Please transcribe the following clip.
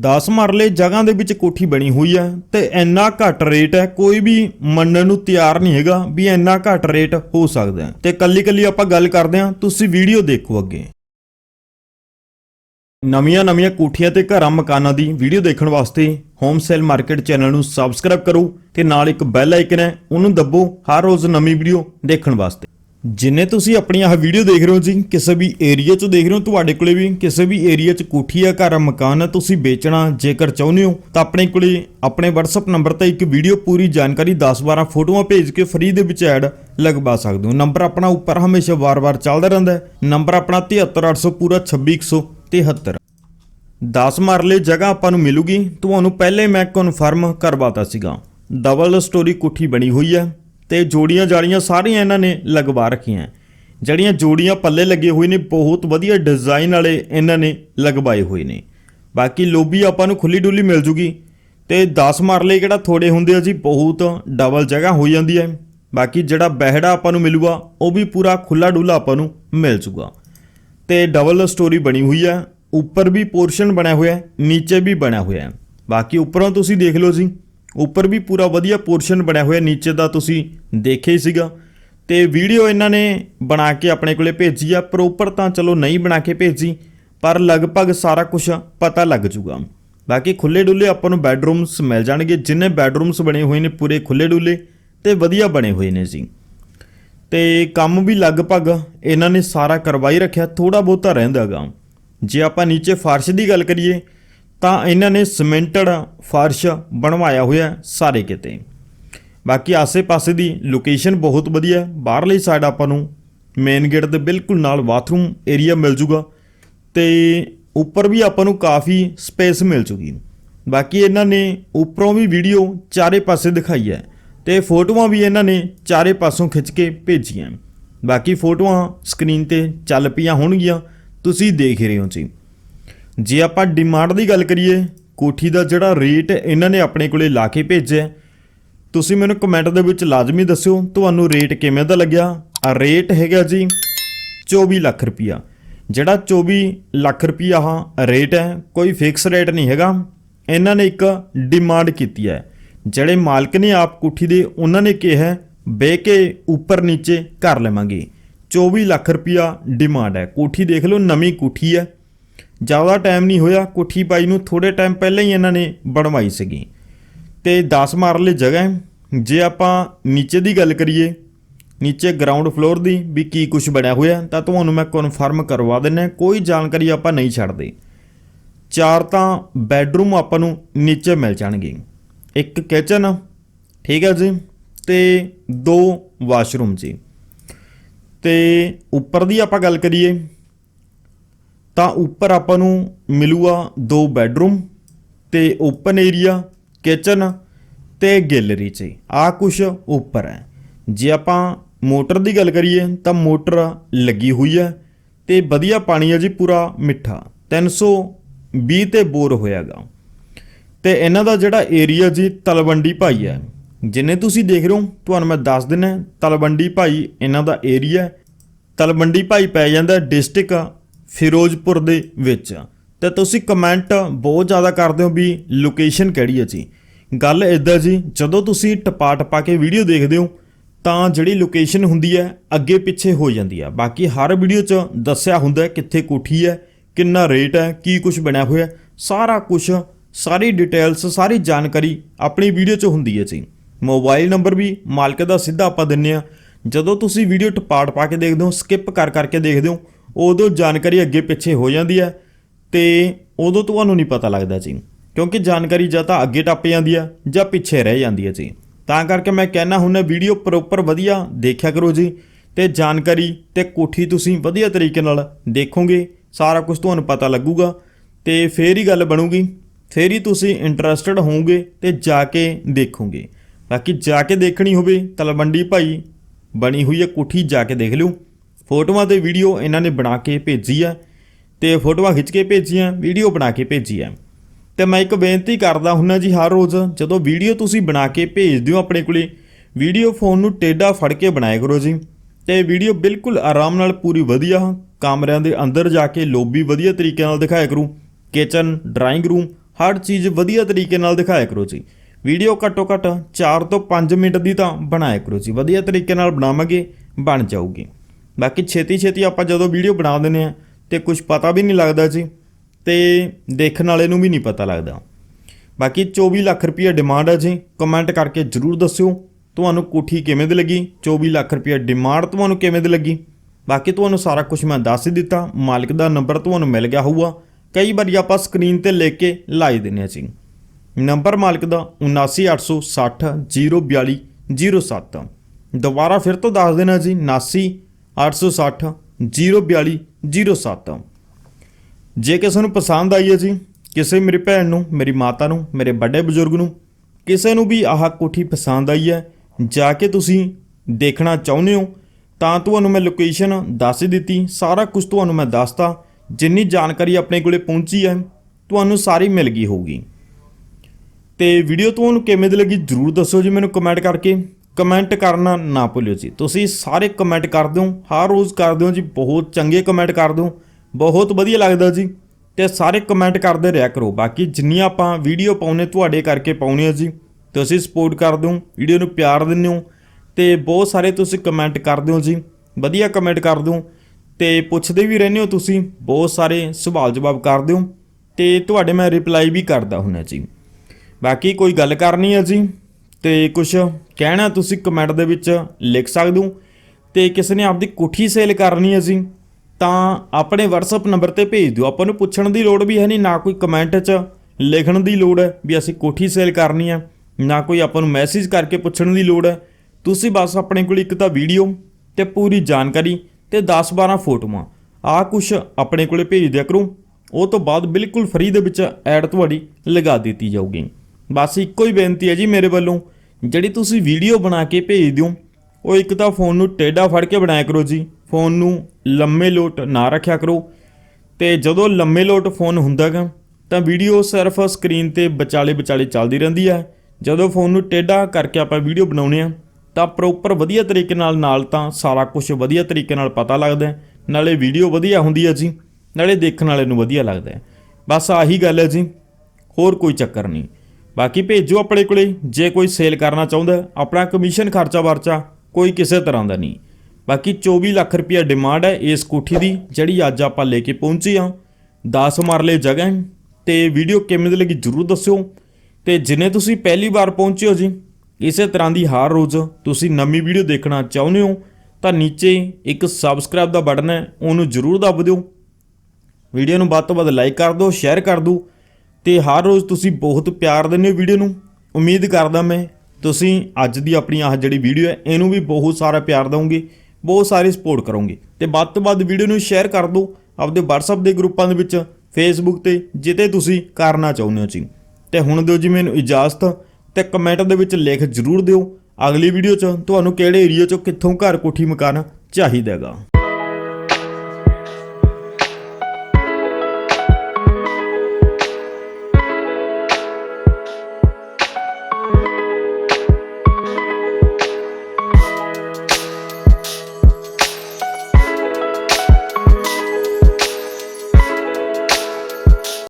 10 ਮਰਲੇ ਜਗ੍ਹਾ ਦੇ ਵਿੱਚ ਕੋਠੀ ਬਣੀ ਹੋਈ ਹੈ ਤੇ ਇੰਨਾ ਘੱਟ ਰੇਟ ਹੈ, ਕੋਈ ਵੀ ਮੰਨਣ ਨੂੰ ਤਿਆਰ ਨਹੀਂ ਹੈਗਾ ਵੀ ਇੰਨਾ ਘੱਟ ਰੇਟ ਹੋ ਸਕਦਾ ਹੈ। ਤੇ ਕੱਲੀ ਕੱਲੀ ਆਪਾਂ ਗੱਲ ਕਰਦੇ ਹਾਂ, ਤੁਸੀਂ ਵੀਡੀਓ ਦੇਖੋ ਅੱਗੇ। ਨਵੀਆਂ ਨਵੀਆਂ ਕੋਠੀਆਂ ਤੇ ਘਰਾਂ ਮਕਾਨਾਂ ਦੀ ਵੀਡੀਓ ਦੇਖਣ ਵਾਸਤੇ ਹੋਮ ਸੇਲ ਮਾਰਕੀਟ ਚੈਨਲ ਨੂੰ ਸਬਸਕ੍ਰਾਈਬ ਕਰੋ ਤੇ ਨਾਲ ਇੱਕ ਬੈਲ ਆਈਕਨ ਹੈ, ਉਹਨੂੰ ਦੱਬੋ ਹਰ ਰੋਜ਼ ਨਵੀਂ ਵੀਡੀਓ ਦੇਖਣ ਵਾਸਤੇ। ਜਿੰਨੇ ਤੁਸੀਂ ਆਪਣੀ ਆਹ ਵੀਡੀਓ ਦੇਖ ਰਹੇ ਹੋ ਜੀ, ਕਿਸੇ ਵੀ ਏਰੀਆ 'ਚ ਦੇਖ ਰਹੇ ਹੋ, ਤੁਹਾਡੇ ਕੋਲੇ ਵੀ, ਕਿਸੇ ਵੀ ਏਰੀਆ 'ਚ ਕੋਠੀ ਆ, ਘਰ ਆ, ਮਕਾਨ ਆ, ਤੁਸੀਂ ਵੇਚਣਾ ਜੇਕਰ ਚਾਹੁੰਦੇ ਹੋ, ਤਾਂ ਆਪਣੇ ਕੋਲੇ, ਆਪਣੇ WhatsApp ਨੰਬਰ ਤੇ ਇੱਕ ਵੀਡੀਓ ਪੂਰੀ ਜਾਣਕਾਰੀ 10-12 ਫੋਟੋਆਂ ਭੇਜ ਕੇ ਫ੍ਰੀ ਦੇ ਵਿੱਚ ਐਡ ਲਗਵਾ ਸਕਦੇ ਹੋ। ਨੰਬਰ ਆਪਣਾ ਉੱਪਰ ਹਮੇਸ਼ਾ ਵਾਰ-ਵਾਰ ਚੱਲਦਾ ਰਹਿੰਦਾ ਹੈ। ਨੰਬਰ ਆਪਣਾ 73800 ਪੂਰਾ 26173 10 ਮਰਲੇ ਜਗ੍ਹਾ ਆਪਾਂ ਨੂੰ ਮਿਲੂਗੀ। ਤੁਹਾਨੂੰ ਪਹਿਲੇ ਮੈਂ ਕਨਫਰਮ ਕਰਵਾਤਾ ਸੀਗਾ। ਡਬਲ ਸਟੋਰੀ ਕੋਠੀ ਬਣੀ ਹੋਈ ਹੈ। ਤੇ ਜੋੜੀਆਂ ਜਾਲੀਆਂ ਸਾਰੀਆਂ ਇਹਨਾਂ ਨੇ ਲਗਵਾ ਰੱਖੀਆਂ। ਜਿਹੜੀਆਂ ਜੋੜੀਆਂ ਪੱਲੇ ਲੱਗੇ ਹੋਏ ਨੇ, ਬਹੁਤ ਵਧੀਆ ਡਿਜ਼ਾਈਨ ਵਾਲੇ ਇਹਨਾਂ ਨੇ ਲਗਵਾਏ ਹੋਏ ਨੇ। ਬਾਕੀ ਲੋਬੀ ਆਪਾਂ ਨੂੰ ਖੁੱਲੀ ਡੁੱਲੀ ਮਿਲ ਜੂਗੀ। ਤੇ 10 ਮਰਲੇ ਕਿਹੜਾ ਥੋੜੇ ਹੁੰਦੇ ਆ ਜੀ, ਬਹੁਤ ਡਬਲ ਜਗ੍ਹਾ ਹੋ ਜਾਂਦੀ ਹੈ। ਬਾਕੀ ਜਿਹੜਾ ਬਹਿੜਾ ਆਪਾਂ ਨੂੰ ਮਿਲੂਗਾ, ਉਹ ਵੀ ਪੂਰਾ ਖੁੱਲਾ ਡੁੱਲਾ ਆਪਾਂ ਨੂੰ ਮਿਲ ਜੂਗਾ। ਤੇ ਡਬਲ ਸਟੋਰੀ ਬਣੀ ਹੋਈ ਹੈ। ਉੱਪਰ ਵੀ ਪੋਰਸ਼ਨ ਬਣਿਆ ਹੋਇਆ ਹੈ, ਨੀਚੇ ਵੀ ਬਣਿਆ ਹੋਇਆ ਹੈ। ਬਾਕੀ ਉੱਪਰੋਂ ਤੁਸੀਂ ਦੇਖ ਲਓ ਜੀ। ਉੱਪਰ ਵੀ ਪੂਰਾ ਵਧੀਆ ਪੋਰਸ਼ਨ ਬਣਿਆ ਹੋਇਆ, ਨੀਚੇ ਦਾ ਤੁਸੀਂ ਦੇਖਿਆ ਹੀ ਸੀਗਾ। ਤੇ ਵੀਡੀਓ ਇਹਨਾਂ ਨੇ ਬਣਾ ਕੇ ਆਪਣੇ ਕੋਲੇ ਭੇਜੀ ਆ। ਪ੍ਰੋਪਰ ਤਾਂ ਚਲੋ ਨਹੀਂ ਬਣਾ ਕੇ ਭੇਜੀ, ਪਰ ਲਗਭਗ ਸਾਰਾ ਕੁਝ ਪਤਾ ਲੱਗ ਜੂਗਾ। ਬਾਕੀ ਖੁੱਲੇ ਡੁੱਲੇ ਆਪਾਂ ਨੂੰ ਬੈੱਡਰੂਮਸ ਮਿਲ ਜਾਣਗੇ। ਜਿੰਨੇ ਬੈੱਡਰੂਮਸ ਬਣੇ ਹੋਏ ਨੇ ਪੂਰੇ ਖੁੱਲੇ ਡੁੱਲੇ ਤੇ ਵਧੀਆ ਬਣੇ ਹੋਏ ਨੇ ਜੀ। ਤੇ ਕੰਮ ਵੀ ਲਗਭਗ ਇਹਨਾਂ ਨੇ ਸਾਰਾ ਕਰਵਾਈ ਰੱਖਿਆ। ਥੋੜਾ ਬਹੁਤਾ ਰਹਿੰਦਾਗਾ ਜੇ ਆਪਾਂ ਨੀਚੇ ਫਰਸ਼ ਦੀ ਗੱਲ ਕਰੀਏ ਤਾਂ ਇਹਨਾਂ ਨੇ ਸਿਮੈਂਟਡ ਫਰਸ਼ ਬਣਵਾਇਆ ਹੋਇਆ ਸਾਰੇ ਕਿਤੇ। ਬਾਕੀ ਆਸੇ-ਪਾਸੇ ਦੀ ਲੋਕੇਸ਼ਨ ਬਹੁਤ ਵਧੀਆ ਬਾਹਰਲੀ ਸਾਈਡ ਆਪਾਂ ਨੂੰ ਮੇਨ ਗੇਟ ਦੇ ਬਿਲਕੁਲ ਨਾਲ ਬਾਥਰੂਮ ਏਰੀਆ ਮਿਲ ਜੂਗਾ ਤੇ ਉੱਪਰ ਵੀ ਆਪਾਂ ਨੂੰ ਕਾਫੀ ਸਪੇਸ ਮਿਲ ਜੂਗੀ। ਬਾਕੀ ਇਹਨਾਂ ਨੇ ਉੱਪਰੋਂ ਵੀ ਵੀਡੀਓ ਚਾਰੇ ਪਾਸੇ ਦਿਖਾਈ ਹੈ ਤੇ ਫੋਟੋਆਂ ਵੀ ਇਹਨਾਂ ਨੇ ਚਾਰੇ ਪਾਸੋਂ ਖਿੱਚ ਕੇ ਭੇਜੀਆਂ। ਬਾਕੀ ਫੋਟੋਆਂ ਸਕਰੀਨ ਤੇ ਚੱਲ ਪਈਆਂ ਹੋਣਗੀਆਂ। ਤੁਸੀਂ ਦੇਖ ਰਹੇ ਹੋ ਜੀ। ਜੇ ਆਪਾਂ ਡਿਮਾਂਡ ਦੀ ਗੱਲ ਕਰੀਏ ਕੋਠੀ ਦਾ ਜਿਹੜਾ ਰੇਟ ਇਹਨਾਂ ਨੇ ਆਪਣੇ ਕੋਲੇ ਲਾ ਕੇ ਭੇਜਿਆ ਤੁਸੀਂ ਮੈਨੂੰ ਕਮੈਂਟ ਦੇ ਵਿੱਚ ਲਾਜ਼ਮੀ ਦੱਸਿਓ ਤੁਹਾਨੂੰ ਰੇਟ ਕਿਵੇਂ ਦਾ ਲੱਗਿਆ? ਆ ਰੇਟ ਹੈਗਾ ਜੀ 24 ਲੱਖ ਰੁਪਿਆ ਜਿਹੜਾ 24 ਲੱਖ ਰੁਪਿਆ ਆ ਰੇਟ ਹੈ ਕੋਈ ਫਿਕਸ ਰੇਟ ਨਹੀਂ ਹੈਗਾ। ਇਹਨਾਂ ਨੇ ਇੱਕ ਡਿਮਾਂਡ ਕੀਤੀ ਹੈ। ਜਿਹੜੇ ਮਾਲਕ ਨੇ ਆਪ ਕੋਠੀ ਦੇ ਉਹਨਾਂ ਨੇ ਕਿਹਾ ਹੈ, ਬਹਿ ਕੇ ਉੱਪਰ ਨੀਚੇ ਕਰ ਲਵਾਂਗੇ। 24 ਲੱਖ ਰੁਪਿਆ ਡਿਮਾਂਡ ਹੈ। ਕੋਠੀ ਦੇਖ ਲਓ ਨਵੀਂ ਕੋਠੀ ਹੈ। ਜ਼ਿਆਦਾ ਟਾਈਮ ਨਹੀਂ ਹੋਇਆ, ਕੋਠੀ ਪਾਈ ਨੂੰ ਥੋੜੇ ਟਾਈਮ ਪਹਿਲਾਂ ਹੀ ਇਹਨਾਂ ਨੇ ਬਣਵਾਈ ਸੀਗੀ। ਤੇ 10 ਮਰਲੇ ਜਗ੍ਹਾ ਜੇ ਆਪਾਂ ਨੀਚੇ ਦੀ ਗੱਲ ਕਰੀਏ, ਨੀਚੇ ਗਰਾਊਂਡ ਫਲੋਰ ਦੀ ਵੀ ਕੀ ਕੁਝ ਬਣਿਆ ਹੋਇਆ, ਤਾਂ ਤੁਹਾਨੂੰ ਮੈਂ ਕਨਫਰਮ ਕਰਵਾ ਦਿੰਨਾ ਕੋਈ ਜਾਣਕਾਰੀ ਆਪਾਂ ਨਹੀਂ ਛੱਡਦੇ। ਚਾਰ ਤਾਂ ਬੈੱਡਰੂਮ ਆਪਾਂ ਨੂੰ ਨੀਚੇ ਮਿਲ ਜਾਣਗੇ। ਇੱਕ ਕਿਚਨ ਠੀਕ ਹੈ ਜੀ, ਤੇ ਦੋ ਵਾਸ਼ਰੂਮ ਜੀ। ਤੇ ਉੱਪਰ ਦੀ ਆਪਾਂ ਗੱਲ ਕਰੀਏ ਤਾਂ ਉੱਪਰ ਆਪਾਂ ਨੂੰ ਮਿਲੂਗਾ ਦੋ ਬੈੱਡਰੂਮ ਤੇ ਓਪਨ ਏਰੀਆ, ਕਿਚਨ ਤੇ ਗੈਲਰੀ 'ਚ ਆ ਕੁਛ ਉੱਪਰ ਹੈ। ਜੇ ਆਪਾਂ ਮੋਟਰ ਦੀ ਗੱਲ ਕਰੀਏ, ਤਾਂ ਮੋਟਰ ਲੱਗੀ ਹੋਈ ਹੈ ਤੇ ਵਧੀਆ ਪਾਣੀ ਹੈ ਜੀ ਪੂਰਾ ਮਿੱਠਾ। 320 ਤੇ ਬੋਰ ਹੋਇਆਗਾ। ਤੇ ਇਹਨਾਂ ਦਾ ਜਿਹੜਾ ਏਰੀਆ ਜੀ, ਤਲਵੰਡੀ ਭਾਈ ਹੈ। ਜਿੰਨੇ ਤੁਸੀਂ ਦੇਖ ਰਹੇ ਹੋ, ਤੁਹਾਨੂੰ ਮੈਂ ਦੱਸ ਦਿੰਨਾ ਤਲਵੰਡੀ ਭਾਈ ਇਹਨਾਂ ਦਾ ਏਰੀਆ ਤਲਵੰਡੀ ਭਾਈ ਪੈ ਜਾਂਦਾ ਡਿਸਟ੍ਰਿਕਟ ਫਿਰੋਜ਼ਪੁਰ ਦੇ ਵਿੱਚ। ਤੇ ਤੁਸੀਂ ਕਮੈਂਟ ਬਹੁਤ ਜ਼ਿਆਦਾ ਕਰਦੇ ਹੋ ਵੀ ਲੋਕੇਸ਼ਨ ਕਿਹੜੀ ਹੈ ਜੀ। ਗੱਲ ਇਦਾਂ ਜੀ, ਜਦੋਂ ਤੁਸੀਂ ਟਪਾ ਟਪਾ ਕੇ ਵੀਡੀਓ ਦੇਖਦੇ ਹੋ, ਤਾਂ ਜਿਹੜੀ ਲੋਕੇਸ਼ਨ ਹੁੰਦੀ ਹੈ, ਅੱਗੇ ਪਿੱਛੇ ਹੋ ਜਾਂਦੀ ਹੈ। ਬਾਕੀ ਹਰ ਵੀਡੀਓ 'ਚ ਦੱਸਿਆ ਹੁੰਦਾ ਕਿੱਥੇ ਕੋਠੀ ਹੈ, ਕਿੰਨਾ ਰੇਟ ਹੈ, ਕੀ ਕੁਝ ਬਣਿਆ ਹੋਇਆ ਸਾਰਾ ਕੁਝ ਸਾਰੀ ਡਿਟੇਲਸ ਸਾਰੀ ਜਾਣਕਾਰੀ ਆਪਣੀ ਵੀਡੀਓ 'ਚ ਹੁੰਦੀ ਹੈ ਜੀ। ਮੋਬਾਈਲ ਨੰਬਰ ਵੀ ਮਾਲਕ ਦਾ ਸਿੱਧਾ ਆਪਾਂ ਦਿੰਨੇ ਆ ਜਦੋਂ ਤੁਸੀਂ ਵੀਡੀਓ ਟਪਾ ਪਾ ਕੇ ਦੇਖਦੇ ਹੋ ਸਕਿਪ ਕਰ ਕਰਕੇ ਦੇਖਦੇ ਹੋ ਉਦੋਂ ਜਾਣਕਾਰੀ ਅੱਗੇ ਪਿੱਛੇ ਹੋ ਜਾਂਦੀ ਹੈ ਤੇ ਉਦੋਂ ਤੁਹਾਨੂੰ ਨਹੀਂ ਪਤਾ ਲੱਗਦਾ ਜੀ। ਕਿਉਂਕਿ ਜਾਣਕਾਰੀ ਜਾਂ ਤਾਂ ਅੱਗੇ ਟੱਪ ਜਾਂਦੀ ਆ ਜਾਂ ਪਿੱਛੇ ਰਹਿ ਜਾਂਦੀ ਹੈ ਜੀ। ਤਾਂ ਕਰਕੇ ਮੈਂ ਕਹਿਣਾ ਹੁੰਦਾ ਵੀਡੀਓ ਪ੍ਰੋਪਰ ਵਧੀਆ ਦੇਖਿਆ ਕਰੋ ਜੀ ਤੇ ਜਾਣਕਾਰੀ ਤੇ ਕੋਠੀ ਤੁਸੀਂ ਵਧੀਆ ਤਰੀਕੇ ਨਾਲ ਦੇਖੋਗੇ, ਸਾਰਾ ਕੁਝ ਤੁਹਾਨੂੰ ਪਤਾ ਲੱਗੂਗਾ ਤੇ ਫੇਰ ਹੀ ਗੱਲ ਬਣੂਗੀ, ਫੇਰ ਹੀ ਤੁਸੀਂ ਇੰਟਰਸਟਿਡ ਹੋਵੋਗੇ ਤੇ ਜਾ ਕੇ ਦੇਖੋਗੇ। ਬਾਕੀ ਜਾ ਕੇ ਦੇਖਣੀ ਹੋਵੇ ਤਲਵੰਡੀ ਭਾਈ, ਬਣੀ ਹੋਈ ਹੈ ਕੋਠੀ, ਜਾ ਕੇ ਦੇਖ ਲਿਓ। ਫੋਟੋਆਂ ਤੇ ਵੀਡੀਓ ਇਹਨਾਂ ਨੇ ਬਣਾ ਕੇ ਭੇਜੀ ਆ ਤੇ ਫੋਟੋਆਂ ਖਿੱਚ ਕੇ ਭੇਜੀਆਂ, ਵੀਡੀਓ ਬਣਾ ਕੇ ਭੇਜੀ ਆ। ਤੇ ਮੈਂ ਇੱਕ ਬੇਨਤੀ ਕਰਦਾ ਹੁੰਨਾ ਜੀ ਹਰ ਰੋਜ਼, ਜਦੋਂ ਵੀਡੀਓ ਤੁਸੀਂ ਬਣਾ ਕੇ ਭੇਜ ਦਿਓ ਆਪਣੇ ਕੋਲੇ, ਵੀਡੀਓ ਫੋਨ ਨੂੰ ਟੇਢਾ ਫੜ ਕੇ ਬਣਾਇਆ ਕਰੋ ਜੀ। ਤੇ ਵੀਡੀਓ ਬਿਲਕੁਲ ਆਰਾਮ ਨਾਲ ਪੂਰੀ ਵਧੀਆ, ਕਮਰਿਆਂ ਦੇ ਅੰਦਰ ਜਾ ਕੇ ਲੋਬੀ ਵਧੀਆ ਤਰੀਕੇ ਨਾਲ ਦਿਖਾਇਆ ਕਰੂ ਕਿਚਨ ਡਰਾਇੰਗ ਰੂਮ ਹਰ ਚੀਜ਼ ਵਧੀਆ ਤਰੀਕੇ ਨਾਲ ਦਿਖਾਇਆ ਕਰੋ ਜੀ। ਵੀਡੀਓ ਘੱਟੋ ਘੱਟ 4 ਤੋਂ 5 ਮਿੰਟ ਦੀ ਤਾਂ ਬਣਾਇਆ ਕਰੋ ਜੀ, ਵਧੀਆ ਤਰੀਕੇ ਨਾਲ ਬਣਾਵਾਂਗੇ, ਬਣ ਜਾਊਗੀ। ਬਾਕੀ ਛੇਤੀ ਛੇਤੀ ਆਪਾਂ ਜਦੋਂ ਵੀਡੀਓ ਬਣਾ ਦਿੰਦੇ ਆ ਤੇ ਕੁਝ ਪਤਾ ਵੀ ਨਹੀਂ ਲੱਗਦਾ ਜੀ ਤੇ ਦੇਖਣ ਵਾਲੇ ਨੂੰ ਵੀ ਨਹੀਂ ਪਤਾ ਲੱਗਦਾ। ਬਾਕੀ 24 ਲੱਖ ਰੁਪਏ ਡਿਮਾਂਡ ਹੈ ਜੀ ਕਮੈਂਟ ਕਰਕੇ ਜਰੂਰ ਦੱਸਿਓ, ਤੁਹਾਨੂੰ ਕੋਠੀ ਕਿਵੇਂ ਦੀ ਲੱਗੀ? 24 ਲੱਖ ਰੁਪਏ ਡਿਮਾਂਡ ਤੁਹਾਨੂੰ ਕਿਵੇਂ ਦੀ ਲੱਗੀ? ਬਾਕੀ ਤੁਹਾਨੂੰ ਸਾਰਾ ਕੁਝ ਮੈਂ ਦੱਸ ਹੀ ਦਿੱਤਾ, ਮਾਲਕ ਦਾ ਨੰਬਰ ਤੁਹਾਨੂੰ ਮਿਲ ਗਿਆ ਹੋਊਗਾ। ਕਈ ਵਾਰੀ ਆਪਾਂ ਸਕਰੀਨ ਤੇ ਲੈ ਕੇ ਲਾਈ ਦਿੰਨੇ ਆ ਜੀ। ਨੰਬਰ ਮਾਲਕ ਦਾ 7986004207 ਦੁਬਾਰਾ ਫਿਰ ਤੋਂ ਦੱਸ ਦੇਣਾ ਜੀ 7986004207 ਜੇ ਕਿਸੇ ਨੂੰ ਪਸੰਦ ਆਈ ਹੈ ਜੀ, ਕਿਸੇ ਮੇਰੀ ਭੈਣ ਨੂੰ, ਮੇਰੀ ਮਾਤਾ ਨੂੰ, ਮੇਰੇ ਵੱਡੇ ਬਜ਼ੁਰਗ ਨੂੰ, ਕਿਸੇ ਨੂੰ ਵੀ ਆਹ ਕੋਠੀ ਪਸੰਦ ਆਈ ਹੈ, ਜਾ ਕੇ ਤੁਸੀਂ ਦੇਖਣਾ ਚਾਹੁੰਦੇ ਹੋ, ਤਾਂ ਤੁਹਾਨੂੰ ਮੈਂ ਲੋਕੇਸ਼ਨ ਦੱਸ ਹੀ ਦਿੱਤੀ, ਸਾਰਾ ਕੁਝ ਤੁਹਾਨੂੰ ਮੈਂ ਦੱਸਤਾ, ਜਿੰਨੀ ਜਾਣਕਾਰੀ ਆਪਣੇ ਕੋਲੇ ਪਹੁੰਚੀ ਹੈ, ਤੁਹਾਨੂੰ ਸਾਰੀ ਮਿਲ ਗਈ ਹੋਊਗੀ। ਤੇ ਵੀਡੀਓ ਤੁਹਾਨੂੰ ਕਿਵੇਂ ਦੀ ਲੱਗੀ, ਜਰੂਰ ਦੱਸੋ ਜੀ ਮੈਨੂੰ ਕਮੈਂਟ ਕਰਕੇ। ਕਮੈਂਟ ਕਰਨਾ ਨਾ ਭੁੱਲਿਓ ਜੀ। ਤੁਸੀਂ ਸਾਰੇ ਕਮੈਂਟ ਕਰ ਦਿਓ ਹਰ ਰੋਜ਼ ਕਰਦੇ ਹੋ ਜੀ, ਬਹੁਤ ਚੰਗੇ ਕਮੈਂਟ ਕਰ ਦਿਓ ਬਹੁਤ ਵਧੀਆ ਲੱਗਦਾ ਜੀ। ਤੇ ਸਾਰੇ ਕਮੈਂਟ ਕਰਦੇ ਰਿਹਾ ਕਰੋ। ਬਾਕੀ ਜਿੰਨੀਆਂ ਆਪਾਂ ਵੀਡੀਓ ਪਾਉਨੇ ਤੁਹਾਡੇ ਕਰਕੇ ਪਾਉਨੇ ਆ ਜੀ। ਤੁਸੀਂ ਸਪੋਰਟ ਕਰਦੇ ਹੋ ਵੀਡੀਓ ਨੂੰ ਪਿਆਰ ਦਿੰਦੇ ਹੋ, ਤੇ ਬਹੁਤ ਸਾਰੇ ਤੁਸੀਂ ਕਮੈਂਟ ਕਰਦੇ ਹੋ ਜੀ। ਵਧੀਆ ਕਮੈਂਟ ਕਰਦੇ ਹੋ, ਤੇ ਪੁੱਛਦੇ ਵੀ ਰਹਿੰਦੇ ਹੋ ਤੁਸੀਂ, ਬਹੁਤ ਸਾਰੇ ਸਵਾਲ ਜਵਾਬ ਕਰਦੇ ਹੋ, ਤੇ ਤੁਹਾਡੇ ਮੈਂ ਰਿਪਲਾਈ ਵੀ ਕਰਦਾ ਹੁੰਦਾ ਜੀ। ਬਾਕੀ ਕੋਈ ਗੱਲ ਕਰਨੀ ਹੈ ਜੀ। ਤੇ ਕੁਝ ਕਹਿਣਾ ਤੁਸੀਂ ਕਮੈਂਟ ਦੇ ਵਿੱਚ ਲਿਖ ਸਕਦੇ ਹੋ। ਤੇ ਕਿਸੇ ਨੇ ਆਪਦੀ ਕੋਠੀ ਸੇਲ ਕਰਨੀ ਹੈ ਜੀ, ਤਾਂ ਆਪਣੇ WhatsApp ਨੰਬਰ ਤੇ ਭੇਜ ਦਿਓ। ਆਪਾਂ ਨੂੰ ਪੁੱਛਣ ਦੀ ਲੋੜ ਵੀ ਹੈ ਨਹੀਂ, ਨਾ ਕੋਈ ਕਮੈਂਟ 'ਚ ਲਿਖਣ ਦੀ ਲੋੜ ਹੈ ਵੀ ਅਸੀਂ ਕੋਠੀ ਸੇਲ ਕਰਨੀ ਹੈ, ਨਾ ਕੋਈ ਆਪਾਂ ਨੂੰ ਮੈਸੇਜ ਕਰਕੇ ਪੁੱਛਣ ਦੀ ਲੋੜ ਹੈ। ਤੁਸੀਂ ਬਸ ਆਪਣੇ ਕੋਲ ਇੱਕ ਤਾਂ ਵੀਡੀਓ ਤੇ ਪੂਰੀ ਜਾਣਕਾਰੀ ਤੇ 10-12 ਫੋਟੋਆਂ, ਆਹ ਕੁਛ ਆਪਣੇ ਕੋਲੇ ਭੇਜ ਦਿਆ ਕਰੋ। ਉਹ ਤੋਂ ਬਾਅਦ ਬਿਲਕੁਲ ਫ੍ਰੀ ਦੇ ਵਿੱਚ ਐਡ ਤੁਹਾਡੀ ਲਗਾ ਦਿੱਤੀ ਜਾਊਗੀ। ਬਸ ਇੱਕੋ ਹੀ ਬੇਨਤੀ ਹੈ ਜੀ ਮੇਰੇ ਵੱਲੋਂ ਜਿਹੜੀ ਤੁਸੀਂ ਵੀਡੀਓ ਬਣਾ ਕੇ ਭੇਜ ਦਿਓ, ਉਹ ਇੱਕ ਤਾਂ ਫੋਨ ਨੂੰ ਟੇਢਾ ਫੜ ਕੇ ਬਣਾਇਆ ਕਰੋ ਜੀ। ਫੋਨ ਨੂੰ ਲੰਮੇ ਲੋਟ ਨਾ ਰੱਖਿਆ ਕਰੋ। ਤੇ ਜਦੋਂ ਲੰਮੇ ਲੋਟ ਫੋਨ ਹੁੰਦਾਗਾ ਤਾਂ ਵੀਡੀਓ ਸਿਰਫ ਸਕਰੀਨ ਤੇ ਵਿਚਾਲੇ ਵਿਚਾਲੇ ਚੱਲਦੀ ਰਹਿੰਦੀ ਹੈ ਜਦੋਂ ਫੋਨ ਨੂੰ ਟੇਢਾ ਕਰਕੇ ਆਪਾਂ ਵੀਡੀਓ ਬਣਾਉਨੇ ਆ, ਤਾਂ ਪ੍ਰੋਪਰ ਵਧੀਆ ਤਰੀਕੇ ਨਾਲ ਨਾਲ ਤਾਂ ਸਾਰਾ ਕੁਝ ਵਧੀਆ ਤਰੀਕੇ ਨਾਲ ਪਤਾ ਲੱਗਦਾ ਨਾਲੇ ਵੀਡੀਓ ਵਧੀਆ ਹੁੰਦੀ ਹੈ ਜੀ, ਨਾਲੇ ਦੇਖਣ ਵਾਲੇ ਨੂੰ ਵਧੀਆ ਲੱਗਦਾ ਬਸ ਆਹੀ ਗੱਲ ਹੈ ਜੀ, ਹੋਰ ਕੋਈ ਚੱਕਰ ਨਹੀਂ। ਬਾਕੀ ਭੇਜੋ ਆਪਣੇ ਕੋਲੇ, ਜੇ ਕੋਈ ਸੇਲ ਕਰਨਾ ਚਾਹੁੰਦਾ, ਆਪਣਾ ਕਮਿਸ਼ਨ ਖਰਚਾ ਵਰਚਾ, ਕੋਈ ਕਿਸੇ ਤਰ੍ਹਾਂ ਦਾ ਨਹੀਂ। ਬਾਕੀ 24 ਲੱਖ ਰੁਪਇਆ ਡਿਮਾਂਡ ਹੈ ਇਸ ਕੋਠੀ ਦੀ, ਜਿਹੜੀ ਅੱਜ ਆਪਾਂ ਲੈ ਕੇ ਪਹੁੰਚੇ ਆ 10 ਮਰਲੇ ਜਗ੍ਹਾ ਹੈ, ਤੇ ਵੀਡੀਓ ਕਿਵੇਂ ਦੀ ਲੱਗੀ ਜਰੂਰ ਦੱਸਿਓ। ਤੇ ਜਿਨੇ ਤੁਸੀਂ ਪਹਿਲੀ ਵਾਰ ਪਹੁੰਚੇ ਹੋ ਜੀ, ਇਸੇ ਤਰ੍ਹਾਂ ਦੀ ਹਰ ਰੋਜ਼ ਤੁਸੀਂ ਨਵੀਂ ਵੀਡੀਓ ਦੇਖਣਾ ਚਾਹੁੰਦੇ ਹੋ, ਤਾਂ ਨੀਚੇ ਇੱਕ ਸਬਸਕ੍ਰਾਈਬ ਦਾ ਬਟਨ ਹੈ, ਉਹਨੂੰ ਜਰੂਰ ਦੱਬ ਦਿਓ। ਵੀਡੀਓ ਨੂੰ ਵੱਧ ਤੋਂ ਵੱਧ ਲਾਈਕ ਕਰ ਦਿਓ ਸ਼ੇਅਰ ਕਰ ਦਿਓ ਤੇ ਹਰ ਰੋਜ਼ ਤੁਸੀਂ ਬਹੁਤ ਪਿਆਰ ਦਿੰਦੇ ਹੋ ਵੀਡੀਓ ਨੂੰ। ਉਮੀਦ ਕਰਦਾ ਮੈਂ ਤੁਸੀਂ ਅੱਜ ਦੀ ਆਪਣੀ ਆਹ ਜਿਹੜੀ ਵੀਡੀਓ ਹੈ, ਇਹਨੂੰ ਵੀ ਬਹੁਤ ਸਾਰਾ ਪਿਆਰ ਦਿਓਗੇ, ਬਹੁਤ ਸਾਰੇ ਸਪੋਰਟ ਕਰੋਗੇ। ਤੇ ਵੱਧ ਤੋਂ ਵੱਧ ਵੀਡੀਓ ਨੂੰ ਸ਼ੇਅਰ ਕਰ ਦਿਓ ਆਪਦੇ WhatsApp ਦੇ ਗਰੁੱਪਾਂ ਦੇ ਵਿੱਚ, Facebook ਤੇ ਜਿੱਤੇ ਤੁਸੀਂ ਕਰਨਾ ਚਾਹੁੰਦੇ ਹੋ ਜੀ। ਤੇ ਹੁਣ ਦਿਓ ਜੀ ਮੈਨੂੰ ਇਜਾਜ਼ਤ ਤੇ ਕਮੈਂਟ ਦੇ ਵਿੱਚ ਲਿਖ ਜਰੂਰ ਦਿਓ। ਅਗਲੀ ਵੀਡੀਓ 'ਚ ਤੁਹਾਨੂੰ ਕਿਹੜੇ ਏਰੀਆ 'ਚੋਂ ਕਿੱਥੋਂ ਘਰ ਕੋਠੀ ਮਕਾਨ ਚਾਹੀਦਾ ਹੈਗਾ।